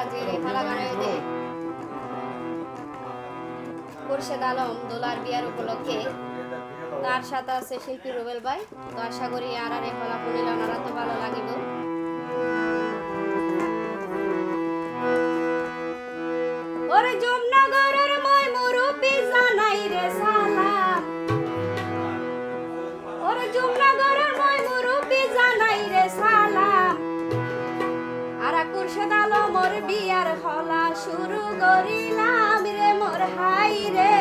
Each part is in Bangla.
আজকে রেখালা গানে দে। খুরশেদ আলম দোলার বিয়ার উপলক্ষে তার সাথে আছে শিল্পী রুবেল ভাই। তো আশা করি আর আর রেখালা শুনিলে ওনারা তো ভালো লাগিব করিলাম রে মোর হাই রে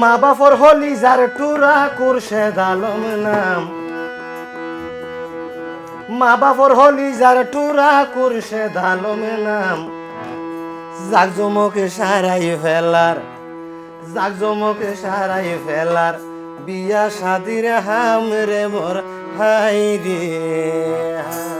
মা বাপর হলি যার টুরা কুরশে দালম নাম। মা বাপর হলি যার টুরা কুরশে দালম নাম। জাকজমকে সারাই ফেলার জাকজমকে সারাই ফেলার, বিয়া শাদির হাম রে মোর হাই রে হাই।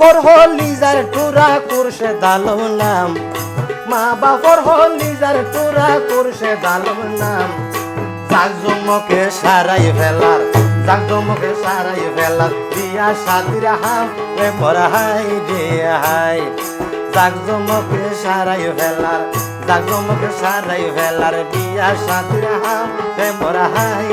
বাপর হলি যার টুরা করছে দালম নাম। মা বাপর হলি যার টুরা করছে দালম নাম। জাকজমকে সারাই ফেলার জাকজমকে সারাই ফেলার, বিয়া সাদির হাম রে হাই রে হাই। জাকজমকে সারাই ফেলার জাকজমকে সারাই ফেলার, বিয়া সাদির হাম রে মরা হাই।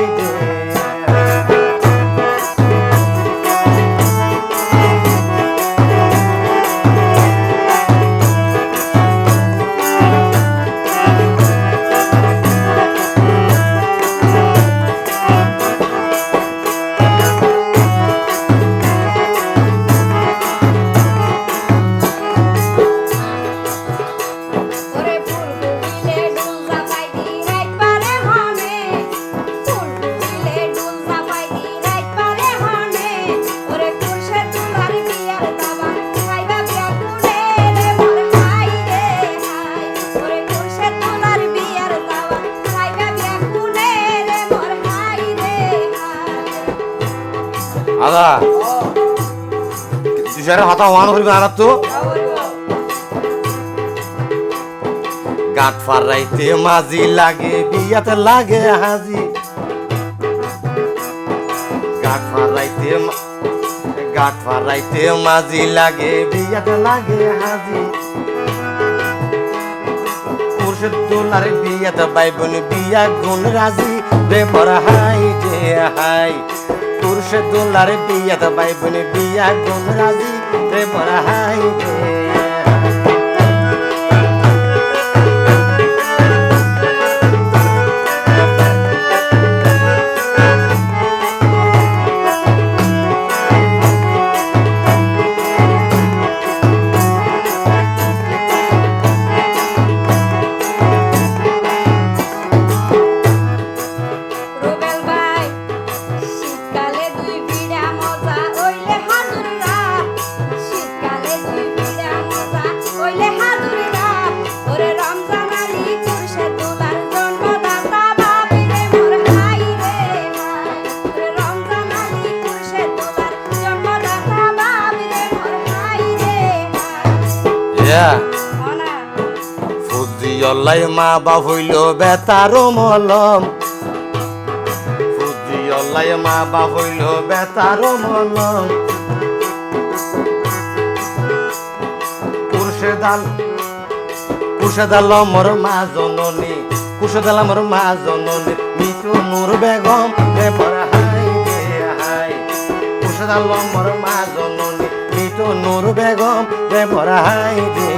তুষারে হতা হওয়ান করিবে আর তো গাঁট ফারাইতে মাঝি লাগে, বিয়াতে লাগে হাজি। গাঁট ফারাইতে গাঁট ফারাইতে মাঝি লাগে, বিয়াতে লাগে হাজি। মুর্শিদ বিয়াতে বাইবন, বিয়া গুণ রাজি। রে হাই, যে হাই। পুরুষে দোলার বিয়া দাবাই বনে বিয়া গোধরাজি রাজি রে বড় হাই অল্লাই মা বাপ হইল বেতারো মলম। ফুজি অল্লাই মা বাপ হইল বেতারো মলম। কুরশে দাল কুরশে দাল মোর মা জননী কুরশে দাল মোর মা জননী, মিঠু নূর বেগম রে মোর হাই হাই। নূর বেগম রে মোর হাই রে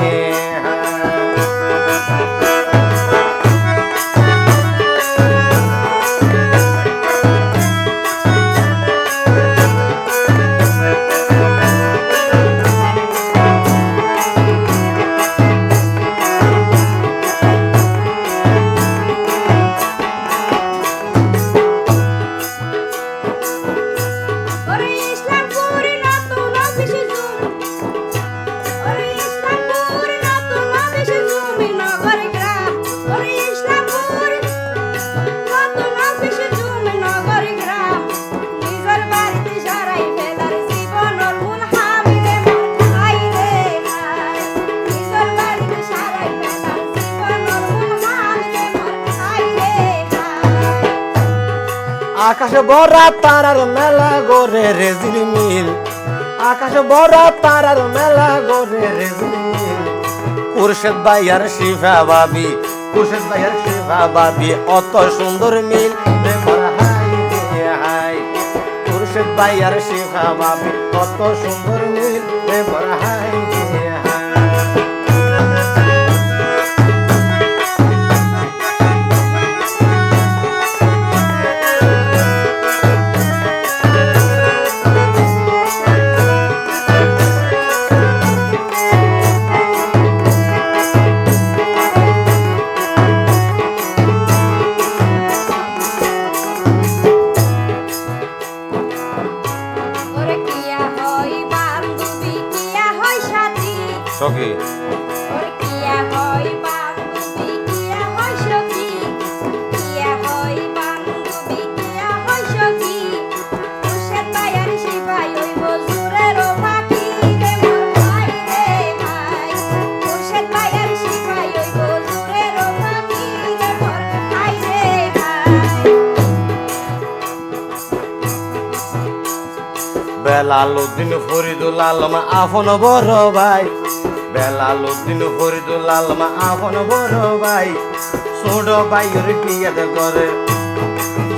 বড়া তারার মেলা গোরে রেজিল মিল আকাশে বড়া তারার মেলা গোরে রেজিল মিল কুরশেদ ভাইয়ার শিফা বাবি কুরশেদ ভাইয়ার শিফা বাবি অত সুন্দর মিল। রে হাই রে হাই। কুরশেদ ভাইয়ার শিফা বাবি অত সুন্দর মিল। রে হাই বেলালুদ্দিন ফরিদুল আলম আফন বড় ভাই। বেলালুদ্দিন ফরিদুল আলম আফন বড় ভাই। ছোট ভাইয়ের বিয়াতে করে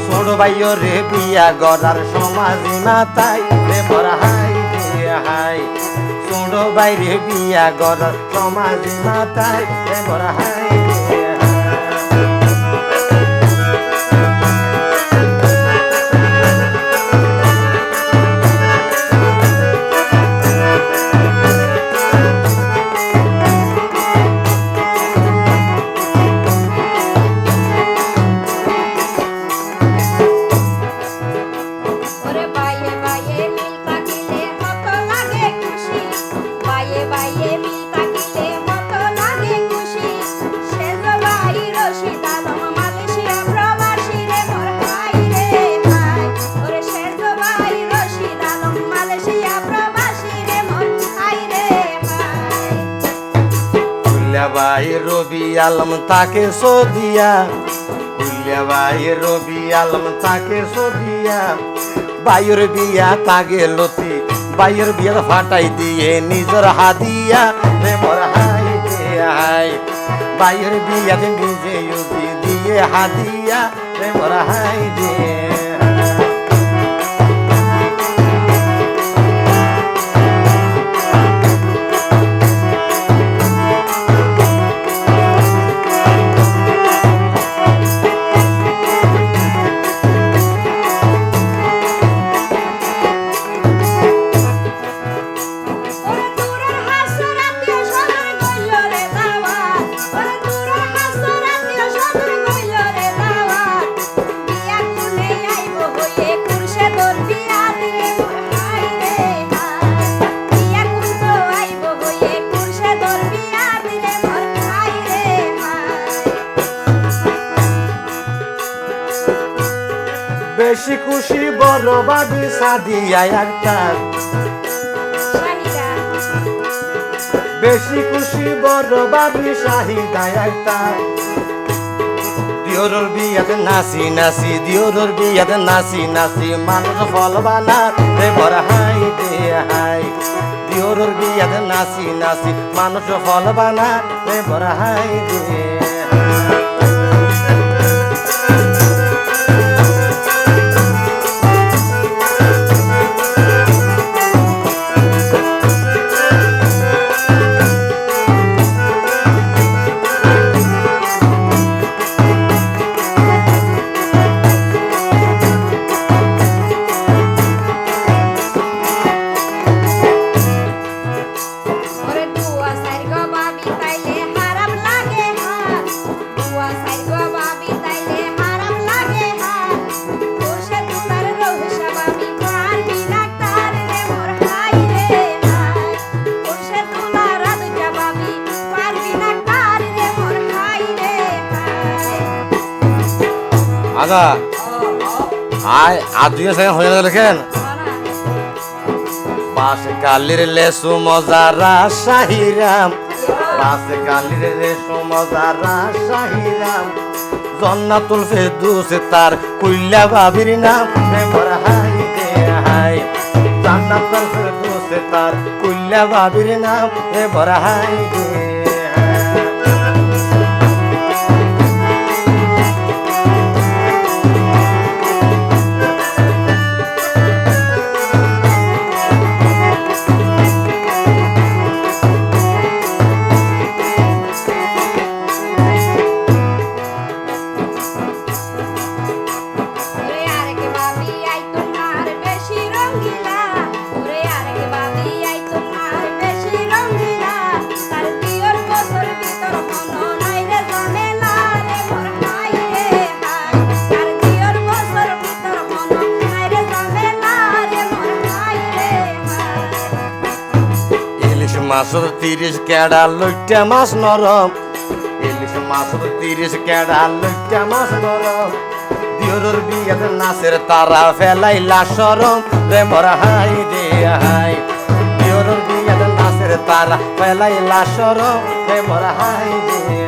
ছোট ভাইয়ের বিয়া গড়ার সমাজি মাতাই রে বড় হাই হাই, ছোট ভাইরে বিয়া গড়ার সমাজি মাতাই রে বড় হাই তাকে সদিয়া কুল্লা ভাই রবি আলম তাকে সদিয়া। বাইর বিয়া তাগে লতি বাইর বিয়ার ফাটাই দিয়ে নিজের হাদিয়া। রে মোর হাই হাই বাইর বিয়া নিজে দিয়ে হাদিয়া। রে মোর হাই রে সাদিয়া বেশি খুশি বড় বাবি শাহিদা একটা। দিওরর বিয়াতে নাচি নাচি দিওরর বিয়াতে নাচি নাচি মানুষ ফল বানা রে বড় হাই দে হাই। দিওরর বিয়াতে নাচি নাচি মানুষ ফল বানা রে বড় হাই দে আগা আয়, আর দুই সেকেন্ড হয়ে গেল লেখেন পাশ কালির লেসু মজা রাসাহিরাম বাস গালির রেশম রাজশাহীরাম জন্নাতুল ফেরদৌস তার কুল্লা বাবির নাম। রে মোরা হাই রে হাই। জান্নাতুল তার কুল্লা বাবির নাম। রে মোরা হাই রে মাছের তিরিশ কেডা লইটা মাছ নরম। ইলিশ মাছের তিরিশ কেডা লইটা মাছ নরম। দিওরর বিয়াতে নাচের তারা ফেলাইলা সরম। রে মরা হাই দে হাই। দিওরর বিয়াতে নাচের তারা ফেলাইলা সরম। রে মরা হাই রে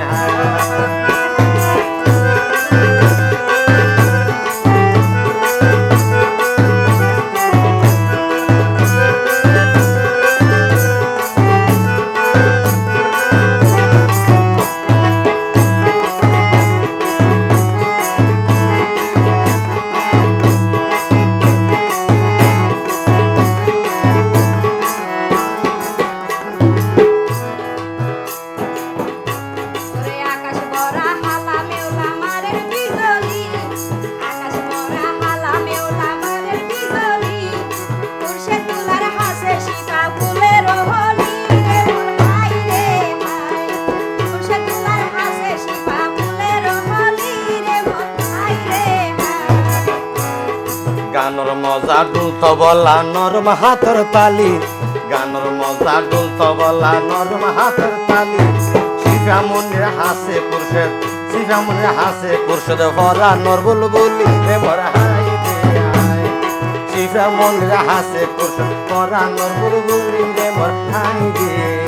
মজা ডুলত বলা নরম হাতর তালি। গানর মজা ডুলত বলা নরম হাতর তালি। শিফা মনির হাসে পুরুষের শিফা মনির হাসে পুরুষের ভরা নরবুল বলি রে ভরা হাই মনির হাসে পুরুষের ভরা নরবুল বলি রে ভরা হাই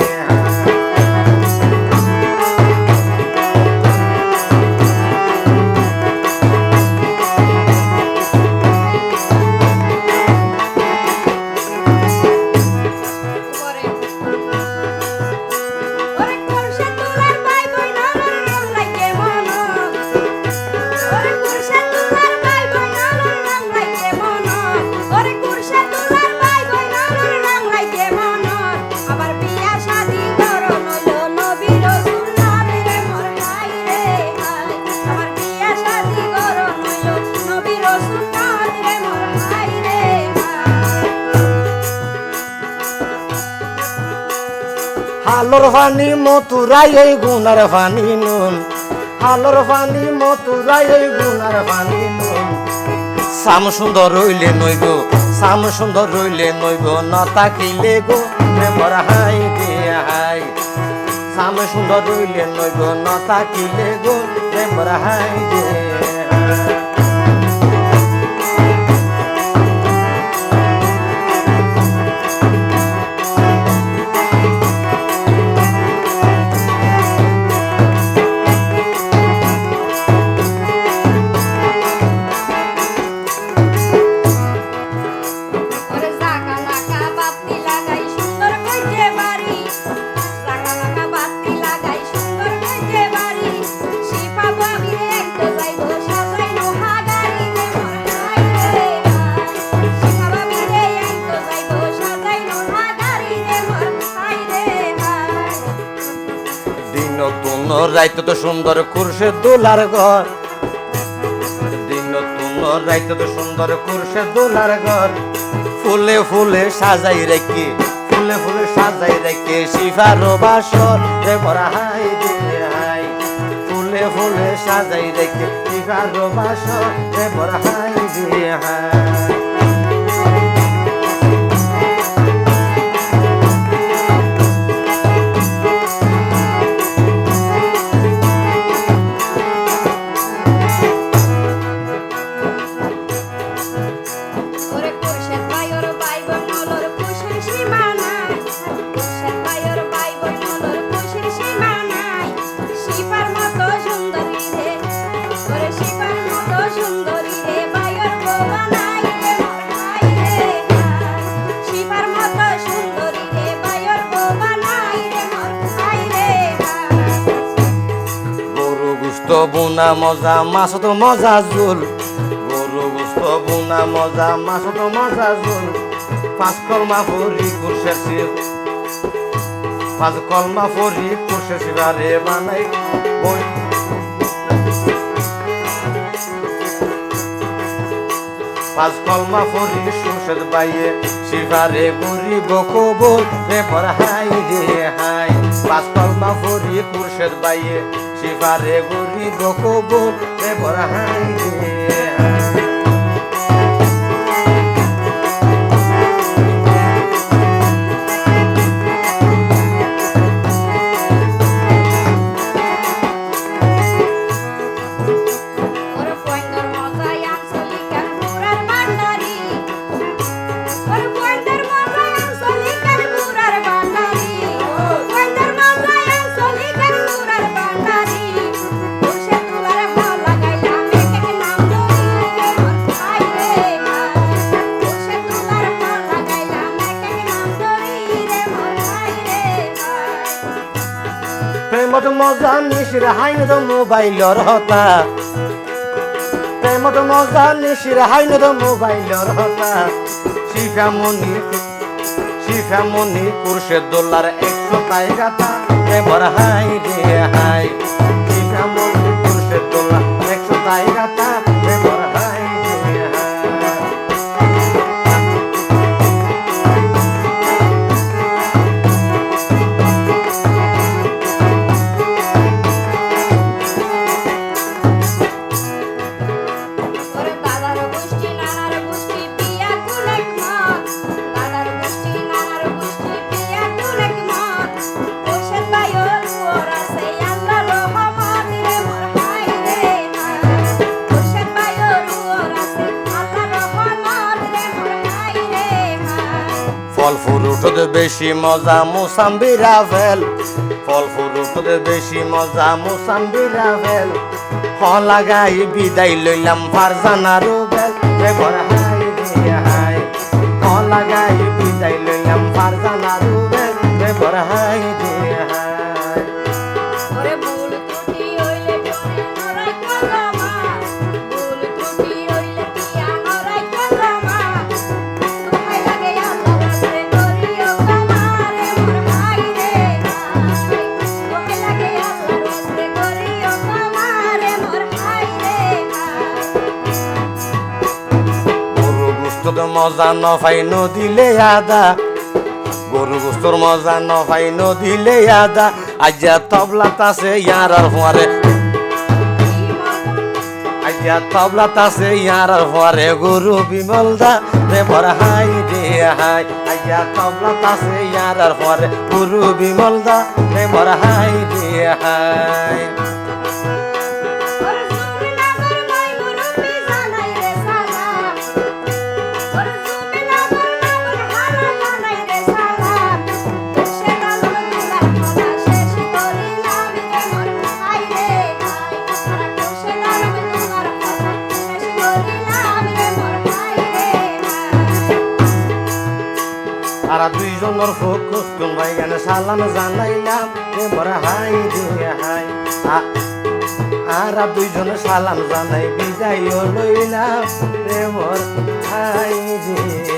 হালোর ফানি মতুরাই ওই গুনার ফানি নুন। হালোর ফানি মতুরাই ওই গুনার ফানি নুন। সাম সুন্দর রইলে নইব সাম সুন্দর রইলে নইব, না তাকিলে গো প্রেমর হাই দে হাই। সাম সুন্দর রইলে নইব, না তাকিলে গো প্রেমর হাই দে কুরসে দোলার ঘর। দিন তুন রাইত তো সুন্দর কুরসে দোলার ঘর। ফুলে ফুলে সাজাই রেখে, ফুলে ফুলে সাজাই রেখে শিফার বাসর। রে ভরা হাই দে হাই, ফুলে ফুলে সাজাই রেখে শিফার বাসর। রে ভরা হাই দে হাই। বুনা মজা মাছ তো মজা জোল। গরু গুস্ত বুনা মজা মাছ তো মজা জোল। পাঁচ কলমা ফরি কুরসে শিব। পাঁচ কলমা ফরি কুরসে শিবারে বানাই বই। পাঁচ কলমা ফরি সুরসেদ বাইয়ে শিবারে বুড়ি বকো বল রে পর হাই রে হাই। পাঁচ কলমা ফরি কুরসেদ বাইয়ে শিবারে গরি বকো বল রে হাই নিশির হাইন তো মোবাইলর হতা। প্রেমত মজা নিশির হাইন তো মোবাইলর হতা। শিফা শিফা মনি কুরশে দোলার একশো গাতা। প্রেমর হাই ফল ফুরুটতে বেশি মজা মুসাম্বি ফেল ফল ফুরুটতে বেশি মজা মুসাম্বি ফেল হ লাগাই বিদায় লইলাম ফারজানা রুবেল রে ঘর হাই রে হাই। হ বিদায় লইলাম ফারজানা রুবেল রে ঘর হাই মজা নফাই নদিলে আদা। গরু গুস্তর মজা নফাই নদিলে আদা। আজ্জা তবলা তাছে ইয়ার আর ফুয়ারে। আজ্জা তবলা তাছে ইয়ার আর ফুয়ারে। গরু বিমল দা রে বড় হাই রে হাই। আজ্জা তবলা তাছে ইয়ার আর ফুয়ারে। গরু বিমল দা রে বড় হাই রে হাই। দুইজনের ফোকস তোমায় গান সালাম জানাইলাম রে বড় হাই দিয়ে হাই। আর দুইজন সালাম জানাই বিদায় লইলাম রে মোর হাই রে